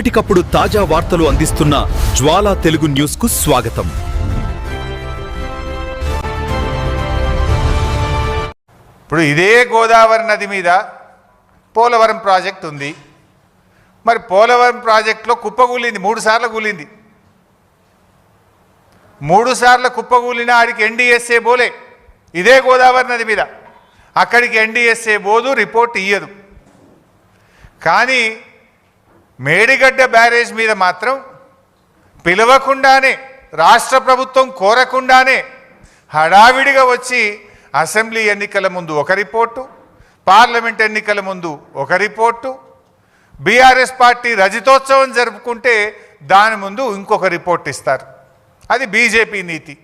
ఎప్పటికప్పుడు తాజా వార్తలు అందిస్తున్న జ్వాలా తెలుగు న్యూస్కు స్వాగతం. ఇప్పుడు ఇదే గోదావరి నది మీద పోలవరం ప్రాజెక్ట్ ఉంది. మరి పోలవరం ప్రాజెక్టులో కుప్పగూలింది మూడు సార్లు కూలింది. మూడు సార్లు కుప్పగూలిన ఆడికి ఎన్డీఎస్ఏ బోలే. ఇదే గోదావరి నది మీద. అక్కడికి ఎన్డీఎస్ఏ బోదు రిపోర్ట్ ఇయ్యదు. కానీ మేడిగడ్డ బ్యారేజ్ మీద మాత్రం పిలవకుండానే రాష్ట్ర ప్రభుత్వం కోరకుండానే హడావిడిగా వచ్చి అసెంబ్లీ ఎన్నికల ముందు ఒక రిపోర్టు పార్లమెంట్ ఎన్నికల ముందు ఒక రిపోర్టు బీఆర్ఎస్ పార్టీ రజతోత్సవం జరుపుకుంటే దాని ముందు ఇంకొక రిపోర్ట్ ఇస్తారు. అది బీజేపీ నీతి.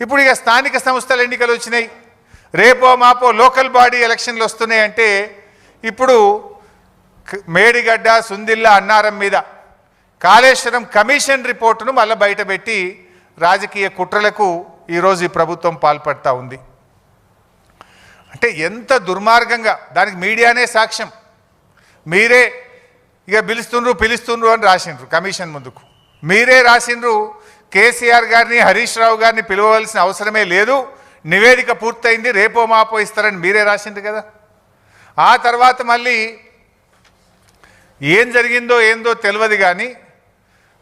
ఇప్పుడు ఇక స్థానిక సంస్థల ఎన్నికలు వచ్చినాయి. రేపో మాపో లోకల్ బాడీ ఎలక్షన్లు వస్తున్నాయి అంటే ఇప్పుడు మేడిగడ్డ సుందిల్ల అన్నారం మీద కాళేశ్వరం కమిషన్ రిపోర్టును మళ్ళీ బయటపెట్టి రాజకీయ కుట్రలకు ఈరోజు ఈ ప్రభుత్వం పాల్పడతా ఉంది. అంటే ఎంత దుర్మార్గంగా దానికి మీడియానే సాక్ష్యం. మీరే ఇక పిలుస్తుండ్రు పిలుస్తుండ్రు అని రాసిండ్రు కమిషన్ ముందుకు. మీరే రాసిండ్రు కేసీఆర్ గారిని హరీష్ రావు గారిని పిలవవలసిన అవసరమే లేదు నివేదిక పూర్తయింది రేపో మాపో ఇస్తారని మీరే రాసిండ్రు కదా. ఆ తర్వాత మళ్ళీ ఏం జరిగిందో ఏందో తెలియదు కానీ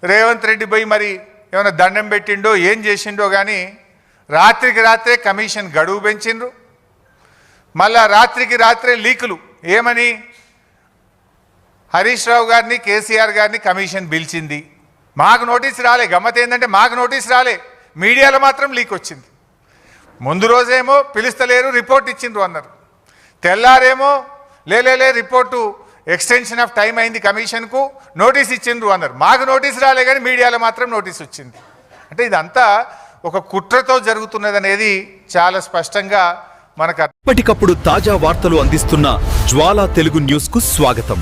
రేవంత్ రెడ్డి పోయి మరి ఏమైనా దండం పెట్టిండో ఏం చేసిండో కానీ రాత్రికి రాత్రే కమిషన్ గడువు పెంచిండ్రు. మళ్ళా రాత్రికి రాత్రే లీకులు. ఏమని? హరీష్ రావు గారిని కేసీఆర్ గారిని కమిషన్ పిలిచింది. మాకు నోటీస్ రాలే. గమ్మత ఏంటంటే మాకు నోటీస్ రాలే. మీడియాలో మాత్రం లీక్ వచ్చింది. ముందు రోజేమో పిలుస్తలేరు రిపోర్ట్ ఇచ్చిండ్రు అన్నారు. తెల్లారేమో లేలే రిపోర్టు ఎక్స్టెన్షన్ ఆఫ్ టైం అయింది కమిషన్కు నోటీస్ ఇచ్చిండ్రు అన్నారు. మాకు నోటీస్ రాలే కానీ మీడియాలో మాత్రం నోటీస్ వచ్చింది. అంటే ఇదంతా ఒక కుట్రతో జరుగుతున్నది అనేది చాలా స్పష్టంగా మనకు ఎప్పటికప్పుడు తాజా వార్తలు అందిస్తున్న జ్వాలా తెలుగు న్యూస్కు స్వాగతం.